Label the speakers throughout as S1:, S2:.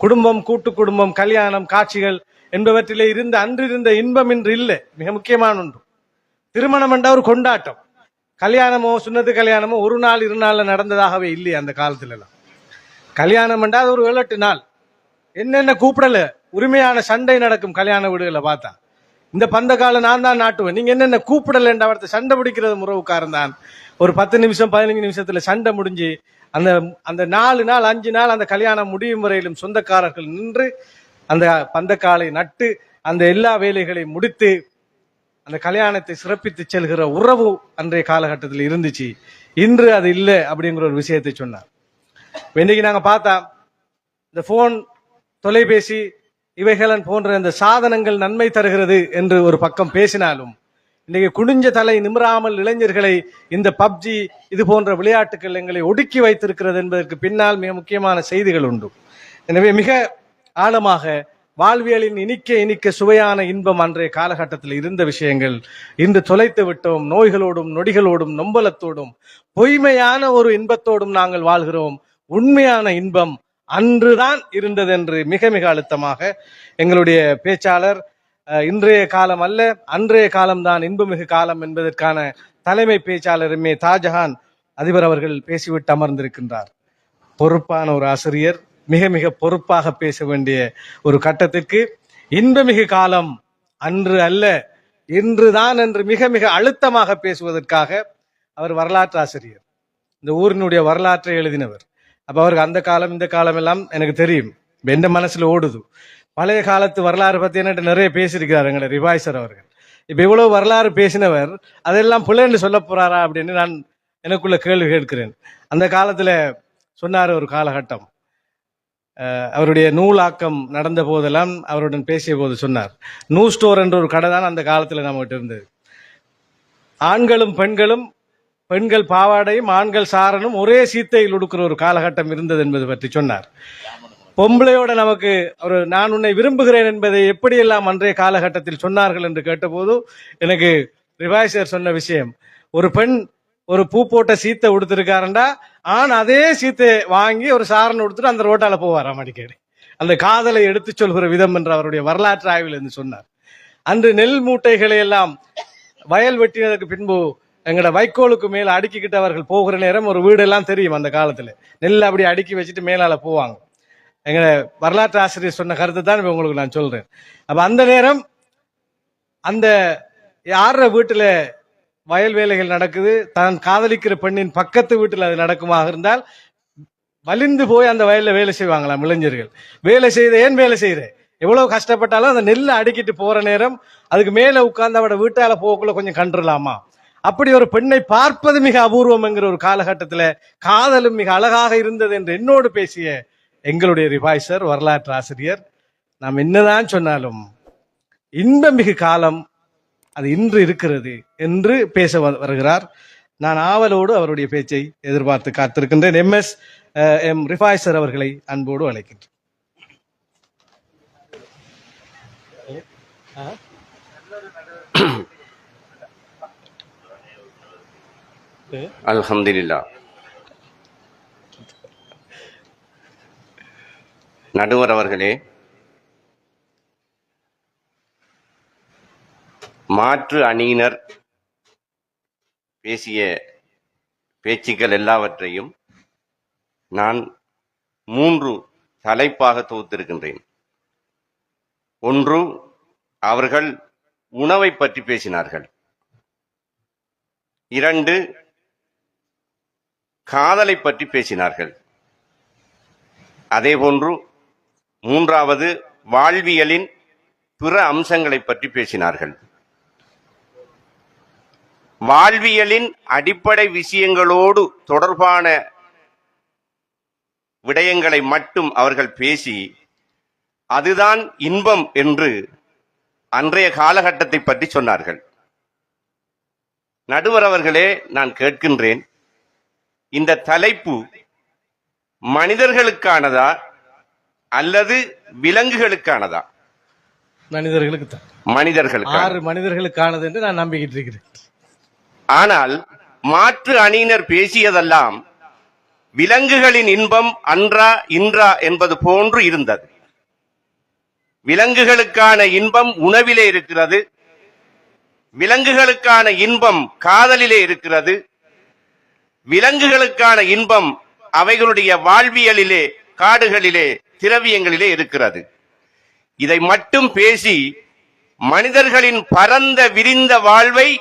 S1: குடும்பம் கூட்டு குடும்பம் கல்யாணம் காட்சிகள் என்பவற்றிலே இருந்த அன்றிருந்த இன்பம் இன்று இல்லை. மிக முக்கியமான ஒன்று. திருமணம் என்ற ஒரு கொண்டாட்டம். கல்யாணமோ சுன்னத்து கல்யாணமோ ஒரு நாள் இரு நாளில் நடந்ததாகவே இல்லை அந்த காலத்துல எல்லாம் கல்யாணம் என்றால் அது ஒரு ஏழு நாள். என்னென்ன கூப்பிடல? உரிமையான சண்டை நடக்கும் கல்யாண வீடுகளை பார்த்தா. இந்த பந்த காலம் நான் தான் நாட்டுவேன். நீங்க என்னென்ன கூப்பிடல என்ற அவர்த்த சண்டை பிடிக்கிறது முறவுக்காரன் தான். ஒரு பத்து நிமிஷம் பதினஞ்சு நிமிஷத்துல சண்டை முடிஞ்சு அந்த அந்த நாலு நாள் அஞ்சு நாள் அந்த கல்யாணம் முடியும் வரையிலும் சொந்தக்காரர்கள் நின்று அந்த பந்தக்காலை நட்டு அந்த எல்லா வேலைகளையும் முடித்து அந்த கல்யாணத்தை சிறப்பித்து செல்கிற உறவு அன்றைய காலகட்டத்தில் இருந்துச்சு. இன்று அது இல்லை அப்படிங்கிற ஒரு விஷயத்தை சொன்னார். இன்னைக்கு நாங்கள் பார்த்தா இந்த ஃபோன் தொலைபேசி இவைகளன் போன்ற இந்த சாதனங்கள் நன்மை தருகிறது என்று ஒரு பக்கம் பேசினாலும் இன்றைக்கு குனிஞ்ச தலை நிமிராமல் இளைஞர்களை இந்த பப்ஜி இது போன்ற விளையாட்டுகள் எங்களை ஒடுக்கி வைத்திருக்கிறது என்பதற்கு பின்னால் மிக முக்கியமான செய்திகள் உண்டு. எனவே மிக ஆழமாக வாழ்வியலின் இனிக்க இனிக்க சுவையான இன்பம் அன்றைய காலகட்டத்தில் இருந்த விஷயங்கள். இன்று தொலைத்து விட்டோம் நோய்களோடும் நொடிகளோடும் நொம்பலத்தோடும் பொய்மையான ஒரு இன்பத்தோடும் நாங்கள் வாழ்கிறோம். உண்மையான இன்பம் அன்றுதான் இருந்தது என்று மிக மிக அழுத்தமாக எங்களுடைய பேச்சாளர் இன்றைய காலம் அல்ல அன்றைய காலம்தான் இன்பமிகு காலம் என்பதற்கான தலைமை பேச்சாளருமே தாஜஹான் அதிபர் அவர்கள் பேசிவிட்டு அமர்ந்திருக்கின்றார். பொறுப்பான ஒரு ஆசிரியர் மிக மிக பொறுப்பாக பேச வேண்டிய ஒரு கட்டத்திற்கு இன்பமிகு காலம் அன்று அல்ல இன்றுதான் என்று மிக மிக அழுத்தமாக பேசுவதற்காக அவர் வரலாற்று ஆசிரியர். இந்த ஊரினுடைய வரலாற்றை எழுதினவர். அப்போ அவருக்கு அந்த காலம் இந்த காலம் எல்லாம் எனக்கு தெரியும். எந்த மனசில் ஓடுது. பழைய காலத்து வரலாறு பற்றி என்கிட்ட நிறைய பேசியிருக்கிறார் எங்களை ரிவாய் சார் அவர்கள். இப்போ இவ்வளோ வரலாறு பேசினவர் அதெல்லாம் பிள்ளைன்னு சொல்ல போகிறாரா அப்படின்னு நான் எனக்குள்ள கேள்வி கேட்கிறேன். அந்த காலத்தில் சொன்னார் ஒரு காலகட்டம். அவருடைய நூலாக்கம் நடந்த போதெல்லாம் அவருடன் பேசிய போது சொன்னார் நூ ஸ்டோர் என்ற ஒரு கடை தான் அந்த காலத்தில் நம்மகிட்ட இருந்தது. ஆண்களும் பெண்களும் பெண்கள் பாவாடையும் ஆண்கள் சாரனும் ஒரே சீத்தையில் உடுக்கிற ஒரு காலகட்டம் இருந்தது என்பது பற்றி சொன்னார். பொம்பளையோட நமக்கு ஒரு நான் உன்னை விரும்புகிறேன் என்பதை எப்படியெல்லாம் அன்றைய காலகட்டத்தில் சொன்னார்கள் என்று கேட்டபோது எனக்கு ரிவாய்சர் சொன்ன விஷயம் ஒரு பெண் ஒரு பூ போட்ட சீத்தை உடுத்திருக்காருண்டா ஆண் அதே சீத்தை வாங்கி ஒரு சாரன் உடுத்துட்டு அந்த ரோட்டால போவாராம் அடிக்கடி. அந்த காதலை எடுத்துச் சொல்கிற விதம் என்று அவருடைய வரலாற்று ஆய்வில் இருந்து சொன்னார். அன்று நெல் மூட்டைகளை எல்லாம் வயல் வெட்டினதற்கு பின்பு எங்களோட வைக்கோலுக்கு மேல அடுக்கிக்கிட்டு அவர்கள் போகிற நேரம் ஒரு வீடெல்லாம் தெரியும் அந்த காலத்துல. நெல் அப்படி அடுக்கி வச்சுட்டு மேலால போவாங்க. எங்களை வரலாற்று ஆசிரியர் சொன்ன கருத்தை தான் இப்போ உங்களுக்கு நான் சொல்கிறேன் அப்போ அந்த நேரம் அந்த யார வீட்டில் வயல் வேலைகள் நடக்குது தான் காதலிக்கிற பெண்ணின் பக்கத்து வீட்டில் அது நடக்குமாக இருந்தால் வலிந்து போய் அந்த வயலில் வேலை செய்வாங்களாம் இளைஞர்கள். வேலை செய்த ஏன் வேலை செய்கிறேன் எவ்வளவு கஷ்டப்பட்டாலும் அந்த நெல்லை அடுக்கிட்டு போற நேரம் அதுக்கு மேலே உட்கார்ந்து அவட வீட்டால போக்குள்ள கொஞ்சம் கண்டுலாமா அப்படி ஒரு பெண்ணை பார்ப்பது மிக அபூர்வம் என்கிற ஒரு காலகட்டத்தில் காதலும் மிக அழகாக இருந்தது என்று என்னோடு பேசிய எங்களுடைய ரிவாய்சர் வரலாற்று ஆசிரியர் நாம் என்னதான் சொன்னாலும் இன்பமிகு காலம் அது இன்று இருக்கிறது என்று பேச வ- வருகிறார் நான் ஆவலோடு அவருடைய பேச்சை எதிர்பார்த்து காத்திருக்கின்றேன் M S M Rifai sir அவர்களை அன்போடு அழைக்கின்றேன்
S2: அல்ஹம்துலில்லா நடுவர் அவர்களே மாற்று அணியினர் பேசிய பேச்சுக்கள் எல்லாவற்றையும் நான் மூன்று தலைப்பாக தொகுத்திருக்கின்றேன். ஒன்று அவர்கள் உணவை பற்றி பேசினார்கள். இரண்டு காதலை பற்றி பேசினார்கள். அதேபோன்று மூன்றாவது வாழ்வியலின் பிற அம்சங்களை பற்றி பேசினார்கள். வாழ்வியலின் அடிப்படை விஷயங்களோடு தொடர்பான விடயங்களை மட்டும் அவர்கள் பேசி அதுதான் இன்பம் என்று அன்றைய காலகட்டத்தை பற்றி சொன்னார்கள். நடுவர் அவர்களே நான் கேட்கின்றேன் இந்த தலைப்பு மனிதர்களுக்கானதா அல்லது விலங்குகளுக்கானதா?
S1: மனிதர்களுக்கு தான்
S2: மனிதர்களுக்கான.
S1: ஆறு மனிதர்களுக்கானது என்று நான் நம்பிக்கிட்டு இருக்கிறேன்
S2: ஆனால் மாற்று அணியினர் பேசியதெல்லாம் விலங்குகளின் இன்பம் அன்றா இன்றா என்பது போன்று இருந்தது. விலங்குகளுக்கான இன்பம் உணவிலே இருக்கிறது. விலங்குகளுக்கான இன்பம் காதலிலே இருக்கிறது. விலங்குகளுக்கான இன்பம் அவைகளுடைய வாழ்வியலிலே காடுகளிலே திரவியங்களிலே இருக்கிறது. இதை மட்டும் பேசி மனிதர்களின் பரந்த விரிந்த வாழ்வை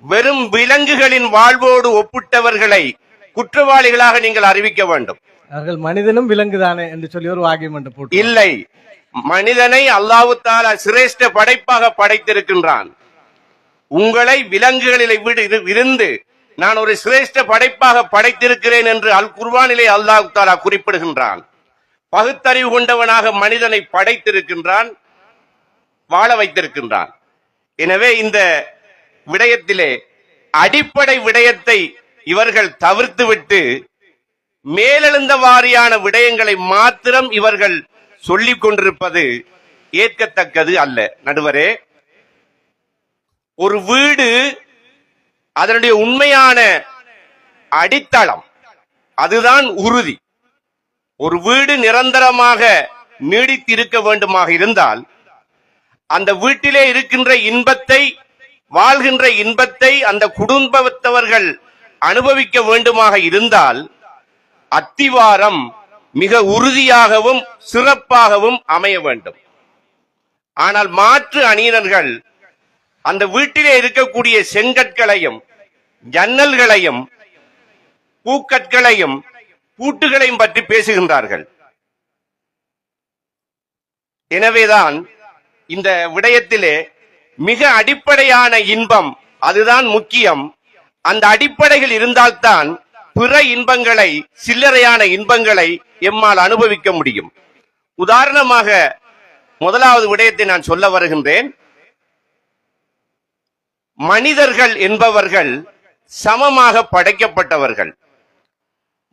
S2: வெறும் விலங்குகளின் வாழ்வோடு ஒப்பிட்டவர்களை குற்றவாளிகளாக நீங்கள் அறிவிக்க வேண்டும்.
S1: அவர்கள் மனிதனும் விலங்குதானே என்று சொல்லி ஒரு போட்டு
S2: இல்லை. மனிதனை அல்லாஹு தாலா சிரேஷ்ட படைப்பாக படைத்திருக்கின்றான். உங்களை விலங்குகளிலே விடு இரு- இருந்து நான் ஒரு சிரேஷ்ட படைப்பாக படைத்திருக்கிறேன் என்று அல் குர்வானிலே அல்லாஹு தாலா குறிப்பிடுகின்றான். பகுத்தறிவு கொண்டவனாக மனிதனை படைத்திருக்கின்றான் வாழ வைத்திருக்கின்றான். எனவே இந்த விடயத்திலே அடிப்படை விடயத்தை இவர்கள் தவிர்த்துவிட்டு மேலெழுந்த வாரியான விடயங்களை மாத்திரம் இவர்கள் சொல்லிக் கொண்டிருப்பது ஏற்கத்தக்கது அல்ல. நடுவரே ஒரு வீடு அதனுடைய உண்மையான அடித்தளம் அதுதான் உறுதி. ஒரு வீடு நிரந்தரமாக நீடித்திருக்க வேண்டுமாக இருந்தால் அந்த வீட்டிலே இருக்கின்ற இன்பத்தை வாழ்கின்ற இன்பத்தை அந்த குடும்பத்தவர்கள் அனுபவிக்க வேண்டுமாக இருந்தால் அத்திவாரம் மிக உறுதியாகவும் சிறப்பாகவும் அமைய வேண்டும். ஆனால் மாற்று அணியினர்கள் அந்த வீட்டிலே இருக்கக்கூடிய செங்கற்களையும் ஜன்னல்களையும் பூக்கற்களையும் பூட்டுகளையும் பற்றி பேசுகின்றார்கள். எனவேதான் இந்த விடயத்திலே மிக அடிப்படையான இன்பம் அதுதான் முக்கியம். அந்த அடிப்படைகள் இருந்தால்தான் பிற இன்பங்களை சில்லறையான இன்பங்களை எம்மால் அனுபவிக்க முடியும். உதாரணமாக முதலாவது விடயத்தை நான் சொல்ல வருகின்றேன். மனிதர்கள் என்பவர்கள் சமமாக படைக்கப்பட்டவர்கள்.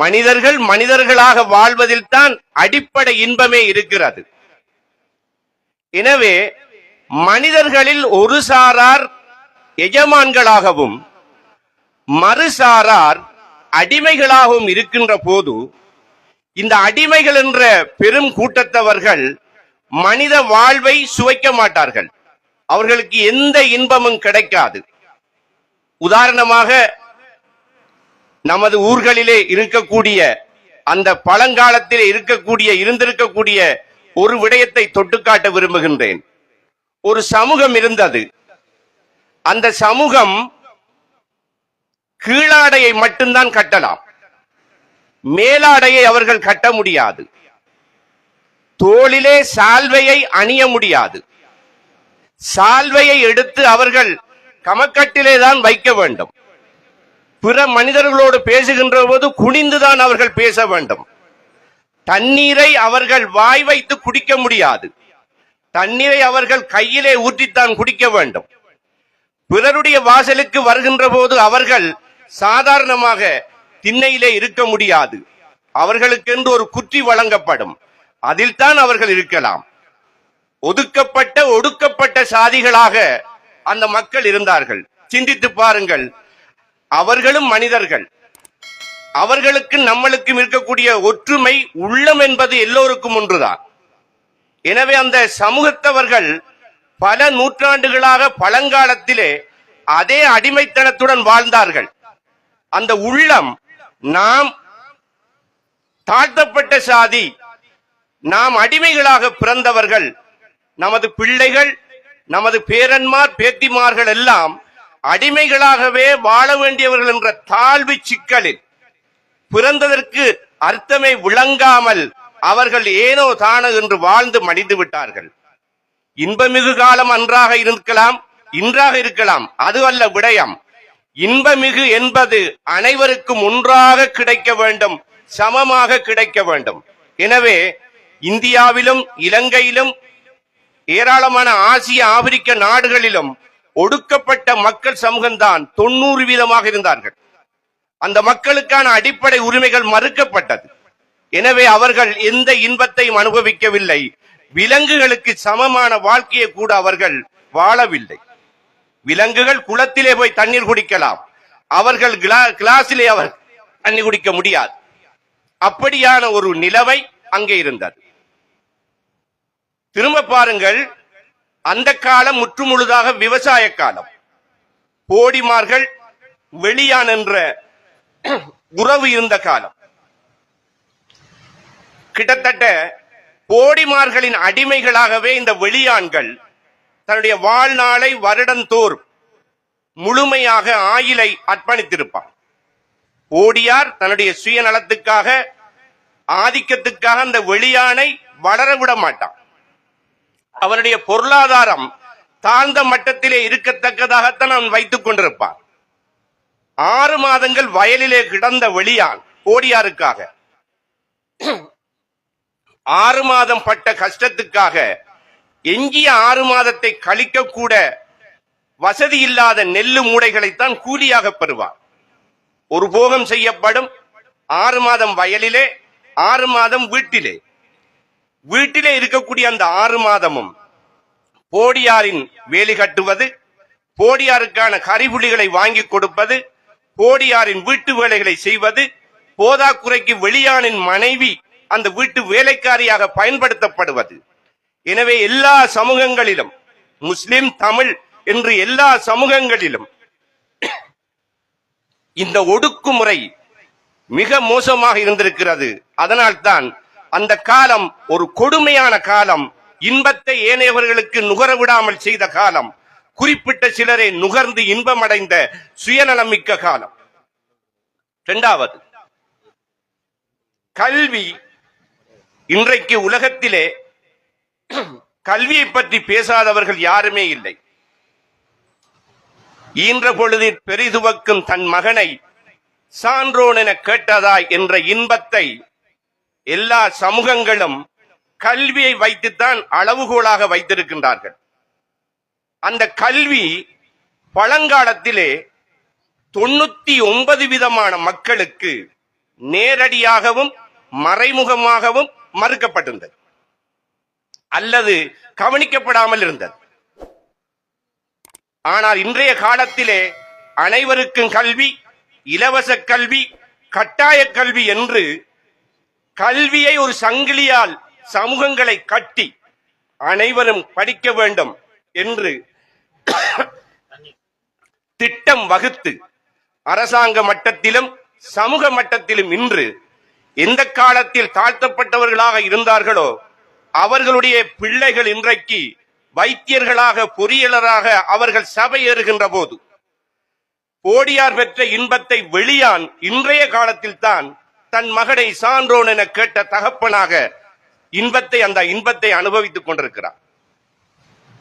S2: மனிதர்கள் மனிதர்களாக வாழ்வதில் தான் அடிப்படை இன்பமே இருக்கிறது. எனவே மனிதர்களில் ஒரு சாரார் எஜமான்களாகவும் மறுசாரார் அடிமைகளாகவும் இருக்கின்ற போது இந்த அடிமைகள் என்ற பெரும் கூட்டத்தவர்கள் மனித வாழ்வை சுவைக்க மாட்டார்கள். அவர்களுக்கு எந்த இன்பமும் கிடைக்காது. உதாரணமாக நமது ஊர்களிலே இருக்கக்கூடிய அந்த பழங்காலத்திலே இருக்கக்கூடிய இருந்திருக்கக்கூடிய ஒரு விடயத்தை தொட்டுக்காட்ட விரும்புகின்றேன். ஒரு சமூகம் இருந்தது. அந்த சமூகம் கீழாடையை மட்டும்தான் கட்டலாம். மேலாடையை அவர்கள் கட்ட முடியாது. தோளிலே சால்வையை அணிய முடியாது. சால்வையை எடுத்து அவர்கள் கமக்கட்டிலே தான் வைக்க வேண்டும். பிற மனிதர்களோடு பேசுகின்ற போது குனிந்துதான் அவர்கள் பேச வேண்டும். தண்ணீரை அவர்கள் வாய் வைத்து குடிக்க முடியாது. தண்ணீரை அவர்கள் கையிலே ஊற்றித்தான் குடிக்க வேண்டும். பிறருடைய வாசலுக்கு வருகின்ற போது அவர்கள் சாதாரணமாக திண்ணையிலே இருக்க முடியாது. அவர்களுக்கென்று ஒரு குற்றி வழங்கப்படும். அதில் தான் அவர்கள் இருக்கலாம். ஒதுக்கப்பட்ட ஒடுக்கப்பட்ட சாதிகளாக அந்த மக்கள் இருந்தார்கள். சிந்தித்து பாருங்கள். அவர்களும் மனிதர்கள். அவர்களுக்கு நம்மளுக்கும் இருக்கக்கூடிய ஒற்றுமை உள்ளம் என்பது எல்லோருக்கும் ஒன்றுதான். எனவே அந்த சமூகத்தவர்கள் பல நூற்றாண்டுகளாக பழங்காலத்திலே அதே அடிமைத்தனத்துடன் வாழ்ந்தார்கள். அந்த உள்ளம் நாம் தாழ்த்தப்பட்ட சாதி நாம் அடிமைகளாக பிறந்தவர்கள் நமது பிள்ளைகள் நமது பேரன்மார் பேத்திமார்கள் எல்லாம் அடிமைகளாகவே வாழ வேண்டியவர்கள் என்ற தாழ்வு சிக்கலில் பிறந்ததற்கு அர்த்தமே விளங்காமல் அவர்கள் ஏனோ தானோ என்று வாழ்ந்து மடிந்து விட்டார்கள். இன்பமிகு காலம் அன்றாக இருக்கலாம் இன்றாக இருக்கலாம் அது அல்ல விடயம். இன்பமிகு என்பது அனைவருக்கும் ஒன்றாக கிடைக்க வேண்டும் சமமாக கிடைக்க வேண்டும். எனவே இந்தியாவிலும் இலங்கையிலும் ஏராளமான ஆசிய ஆப்பிரிக்க நாடுகளிலும் ஒடுக்கப்பட்ட மக்கள் சமூகம்தான் தொண்ணூறு வீதமாக இருந்தார்கள். அந்த மக்களுக்கான அடிப்படை உரிமைகள் மறுக்கப்பட்டது. எனவே அவர்கள் எந்த இன்பத்தையும் அனுபவிக்கவில்லை. விலங்குகளுக்கு சமமான வாழ்க்கையை கூட அவர்கள் வாழவில்லை. விலங்குகள் குளத்திலே போய் தண்ணீர் குடிக்கலாம். அவர்கள் கிளா- கிளாஸிலே அவர் தண்ணி குடிக்க முடியாது. அப்படியான ஒரு நிலவை அங்கே இருந்தது. திரும்ப பாருங்கள் அந்த காலம் முற்றுமுழுதாக விவசாய காலம். போடிமார்கள் வெளியான் என்ற உறவு இருந்த காலம். கிட்டத்தட்ட போடிமார்களின் அடிமைகளாகவே இந்த வெளியான்கள் தன்னுடைய வாழ்நாளை வருடந்தோறும் முழுமையாக ஆயிலை அர்ப்பணித்திருப்பான் ஓடியார் தன்னுடைய சுயநலத்துக்காக ஆதிக்கத்துக்காக அந்த வெளியானை வளர விட மாட்டான். அவனுடைய பொருளாதாரம் தாழ்ந்த மட்டத்திலே இருக்கத்தக்கதாகத்தான் அவன் வைத்துக் கொண்டிருப்பான். ஆறு மாதங்கள் வயலிலே கிடந்த வெளியான் ஓடியாருக்காக ஆறு மாதம் பட்ட கஷ்டத்துக்காக எஞ்சிய ஆறு மாதத்தை கழிக்க கூட வசதி இல்லாத நெல்லு மூடைகளைத்தான் கூலியாக பெறுவார் ஒரு போகம் செய்யப்படும். ஆறு மாதம் வயலிலே ஆறு மாதம் வீட்டிலே. வீட்டிலே இருக்கக்கூடிய அந்த ஆறு மாதமும் போடியாரின் வேலி கட்டுவது போடியாருக்கான கரிபுலிகளை வாங்கி கொடுப்பது போடியாரின் வீட்டு வேலைகளை செய்வது போதாக்குறைக்கு வெளியானின் மனைவி அந்த வீட்டு வேலைக்காரியாக பயன்படுத்தப்படுவது. எனவே எல்லா சமூகங்களிலும் முஸ்லிம் தமிழ் என்று எல்லா சமூகங்களிலும் இந்த ஒடுக்குமுறை மிக மோசமாக இருந்திருக்கிறது. அதனால்தான் அந்த காலம் ஒரு கொடுமையான காலம். இன்பத்தை ஏனையவர்களுக்கு நுகர விடாமல் செய்த காலம். குறிப்பிட்ட சிலரை நுகர்ந்து இன்பமடைந்த சுயநலமிக்க காலம். இரண்டாவது கல்வி இன்றைக்கு உலகத்திலே கல்வியை பற்றி பேசாதவர்கள் யாருமே இல்லை. ஈன்ற பொழுதில் பெரிதுவக்கும் தன் மகனை சான்றோன் என கேட்டதாய் என்ற இன்பத்தை எல்லா சமூகங்களும் கல்வியை வைத்துத்தான் அளவுகோலாக வைத்திருக்கின்றார்கள். அந்த கல்வி பழங்காலத்திலே தொண்ணூத்தி ஒன்பது விதமான மக்களுக்கு நேரடியாகவும் மறைமுகமாகவும் மறுக்கப்பட்டிருந்தது. அல்லது கவனிக்கப்படாமல் இருந்தது. ஆனால் இன்றைய காலத்திலே அனைவருக்கும் கல்வி இலவச கல்வி கட்டாய கல்வி என்று கல்வியை ஒரு சங்கிலியால் சமூகங்களை கட்டி அனைவரும் படிக்க வேண்டும் என்று திட்டம் வகுத்து அரசாங்க மட்டத்திலும் சமூக மட்டத்திலும் இன்று எந்த காலத்தில் தாழ்த்தப்பட்டவர்களாக இருந்தார்களோ அவர்களுடைய பிள்ளைகள் இன்றைக்கு வைத்தியர்களாக பொறியியலராக அவர்கள் சபை ஏறுகின்ற போது போடியார் பெற்ற இன்பத்தை வெளியான் இன்றைய காலத்தில் தான் தன் மகனை சான்றோன் என கேட்ட தகப்பனாக இன்பத்தை அந்த இன்பத்தை அனுபவித்துக் கொண்டிருக்கிறார்.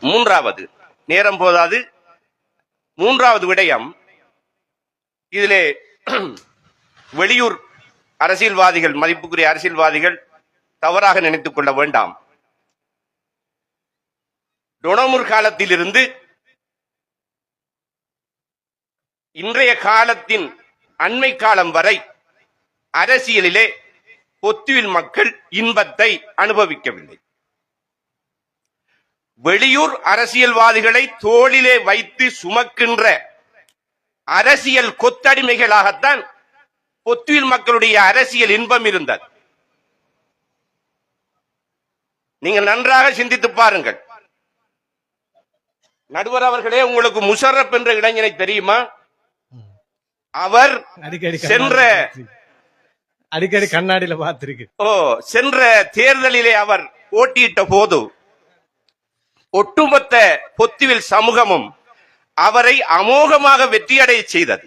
S2: மூன்றாவது நேரம் போதாது. மூன்றாவது விடயம் இதிலே வெளியூர் அரசியல்வாதிகள் மதிப்புக்குரிய அரசியல்வாதிகள் தவறாக நினைத்துக் கொள்ள வேண்டாம். டொனமுர் காலத்திலிருந்து இன்றைய காலத்தின் அண்மை காலம் வரை அரசியலிலே பொத்துவில் மக்கள் இன்பத்தை அனுபவிக்கவில்லை. வெளியூர் அரசியல்வாதிகளை தோளிலே வைத்து சுமக்கின்ற அரசியல் கொத்தடிமைகளாகத்தான் பொத்துவில் மக்களுடைய அரசியல் இன்பம் இருந்தது. நீங்கள் நன்றாக சிந்தித்து பாருங்கள். நடுவர் அவர்களே உங்களுக்கு முஷரப் என்ற இளைஞனை தெரியுமா? அவர் சென்ற.
S1: அடிக்கடி கண்ணாடியில பார்த்திருக்கு.
S2: ஓ சென்ற தேர்தலிலே அவர் போட்டியிட்ட போது ஒட்டுமொத்த பொத்துவில் சமூகமும் அவரை அமோகமாக வெற்றியடைய செய்தது.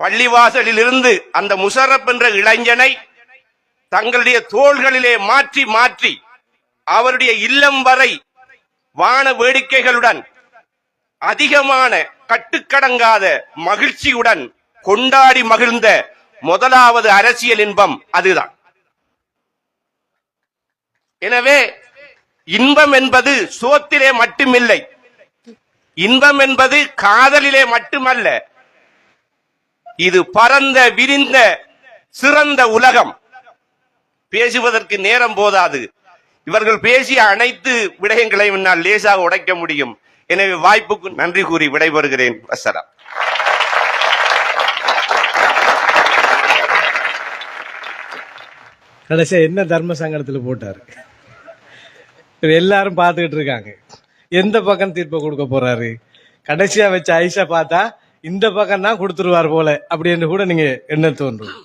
S2: பள்ளிவாசலில் இருந்து அந்த முஷரப் என்ற இளைஞனை தங்களுடைய தோள்களிலே மாற்றி மாற்றி அவருடைய இல்லம் வரை வான வேடிக்கைகளுடன் அதிகமான கட்டுக்கடங்காத மகிழ்ச்சியுடன் கொண்டாடி மகிழ்ந்த முதலாவது அரசியல் இன்பம் அதுதான். எனவே இன்பம் என்பது சோத்திலே மட்டுமில்லை. இன்பம் என்பது காதலிலே மட்டுமல்ல. இது பரந்த விரிந்த சிறந்த உலகம். பேசுவதற்கு நேரம் போதாது. இவர்கள் பேசிய அனைத்து விடயங்களையும் என்னால் லேசாக உடைக்க முடியும். எனவே வாய்ப்புக்கு நன்றி கூறி விடைபெறுகிறேன். வசரம்
S1: கடைசியா என்ன தர்ம சங்கடத்துல போட்டாரு? எல்லாரும் பார்த்துக்கிட்டு இருக்காங்க. எந்த பக்கம் தீர்ப்பை கொடுக்க போறாரு? கடைசியா வச்ச ஐஷா பார்த்தா இந்த பக்கம் தான் கொடுத்துருவார் போல அப்படின்னு கூட நீங்க என்ன தோன்றும்?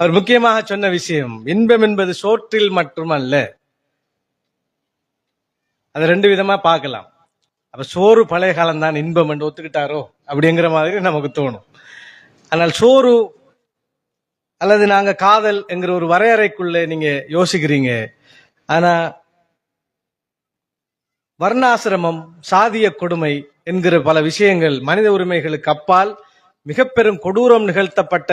S1: அவர் முக்கியமாக சொன்ன விஷயம் இன்பம் என்பது சோற்றில் மட்டுமல்ல. அதை ரெண்டு விதமா பார்க்கலாம். அப்ப சோறு பழைய காலம் தான் இன்பம் என்று ஒத்துக்கிட்டாரோ? அப்படிங்கிற மாதிரி நமக்கு தோணும். ஆனால் சோறு அல்லது நாங்க காதல் என்கிற ஒரு வரையறைக்குள்ள நீங்க யோசிக்கிறீங்க. ஆனா வர்ணாசிரமம் சாதிய கொடுமை என்கிற பல விஷயங்கள் மனித உரிமைகளுக்கு அப்பால் மிக பெரும் கொடூரம் நிகழ்த்தப்பட்ட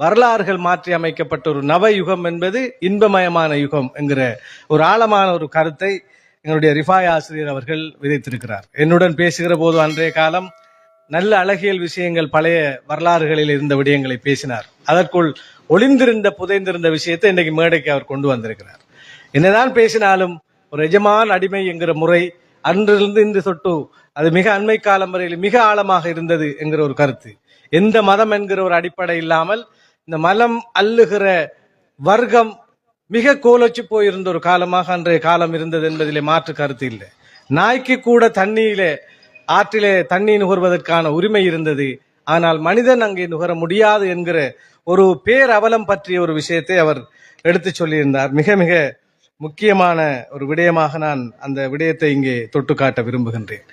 S1: வரலாறுகள் மாற்றி அமைக்கப்பட்ட ஒரு நவ யுகம் என்பது இன்பமயமான யுகம் என்கிற ஒரு ஆழமான ஒரு கருத்தை எங்களுடைய ரிஃபாய் ஆசிரியர் அவர்கள் விதைத்திருக்கிறார். என்னுடன் பேசுகிற போது அன்றைய காலம் நல்ல அழகியல் விஷயங்கள் பழைய வரலாறுகளில் இருந்த விடயங்களை பேசினார். அதற்குள் ஒளிந்திருந்த புதைந்திருந்த விஷயத்தை இன்றைக்கு மேடைக்கு அவர் கொண்டு வந்திருக்கிறார். என்னதான் பேசினாலும் ஒரு எஜமான் அடிமை என்கிற முறை அன்றிலிருந்து இன்று தொட்டு அது மிக அண்மை காலம் வரையில் மிக ஆழமாக இருந்தது என்கிற ஒரு கருத்து. எந்த மதம் என்கிற ஒரு அடிப்படை இல்லாமல் இந்த மலம் அல்லுகிற வர்க்கம் மிக கோலச்சு போயிருந்த ஒரு காலமாக அன்றைய காலம் இருந்தது என்பதிலே மாற்று கருத்து இல்லை. நாய்க்கு கூட தண்ணியிலே ஆற்றிலே தண்ணி நுகர்வதற்கான உரிமை இருந்தது. ஆனால் மனிதன் அங்கே நுகர முடியாது என்கிற ஒரு பேரவலம் பற்றிய ஒரு விஷயத்தை அவர் எடுத்து சொல்லியிருந்தார். மிக மிக முக்கியமான ஒரு விடயமாக நான் அந்த விடயத்தை இங்கே தொட்டு காட்ட விரும்புகின்றேன்.